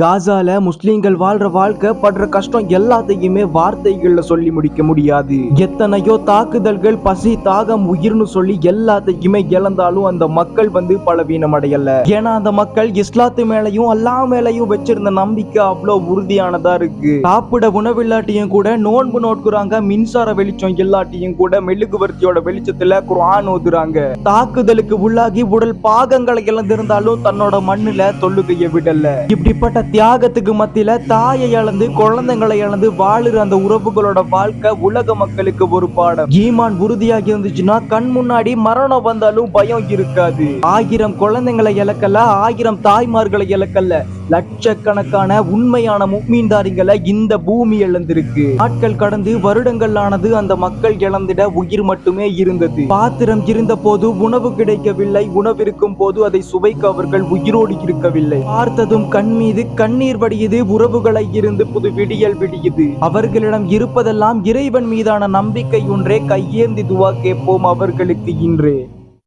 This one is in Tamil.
காசால முஸ்லீம்கள் வாழ்ற வாழ்க்கை படுற கஷ்டம் எல்லாத்தையுமே வார்த்தைகள்ல சொல்லி முடிக்க முடியாது. எத்தனையோ தாக்குதல்கள் பசி தாகம் உயிர்னு சொல்லி எல்லாத்தையுமே இழந்தாலும் அந்த மக்கள் வந்து பலவீனம் அடையல ஏன்னா அந்த மக்கள் இஸ்லாத்து மேலையும் அல்லா மேலையும் வச்சிருந்த நம்பிக்கை அவ்வளவு உறுதியானதா இருக்கு. சாப்பிட உணவில்லாட்டியும் கூட நோன்பு நோட்குறாங்க மின்சார வெளிச்சம் இல்லாட்டியும் கூட மெழுகுவர்த்தியோட வெளிச்சத்துல குரான் ஓதுறாங்க. தாக்குதலுக்கு உள்ளாகி உடல் பாகங்களை இழந்திருந்தாலும் தன்னோட மண்ணுல தொல்லுகைய விடல. இப்படிப்பட்ட தியாகத்துக்கு மத்தியில தாயை இழந்து குழந்தைங்களை இழந்து வாழுற அந்த உறவுகளோட வாழ்க்கை உலக மக்களுக்கு ஒரு பாடம். ஈமான் உறுதியாகி இருந்துச்சுன்னா கண் முன்னாடி மரணம் வந்தாலும் பயம் இருக்காது. ஆயிரம் குழந்தைங்களை இழக்கல ஆயிரம் தாய்மார்களை இழக்கல. லட்சக்கணக்கான உண்மையான முக்மீன்தாரிகளை இந்த பூமி இழந்திருக்கு. நாட்கள் கடந்து வருடங்கள் ஆனது அந்த மக்கள் இழந்திட உயிர் மட்டுமே இருந்தது. பாத்திரம் இருந்த போது உணவு கிடைக்கவில்லை. உணவிருக்கும் போது அதை சுவைக்க அவர்கள் உயிரோடு இருக்கவில்லை. பார்த்ததும் கண் மீது கண்ணீர் வடியுது. உறவுகளை இருந்து புது விடியல் விடியுது. அவர்களிடம் இருப்பதெல்லாம் இறைவன் மீதான நம்பிக்கை ஒன்றே. கையேந்தி துவா கேட்போம் அவர்களுக்கு இன்று.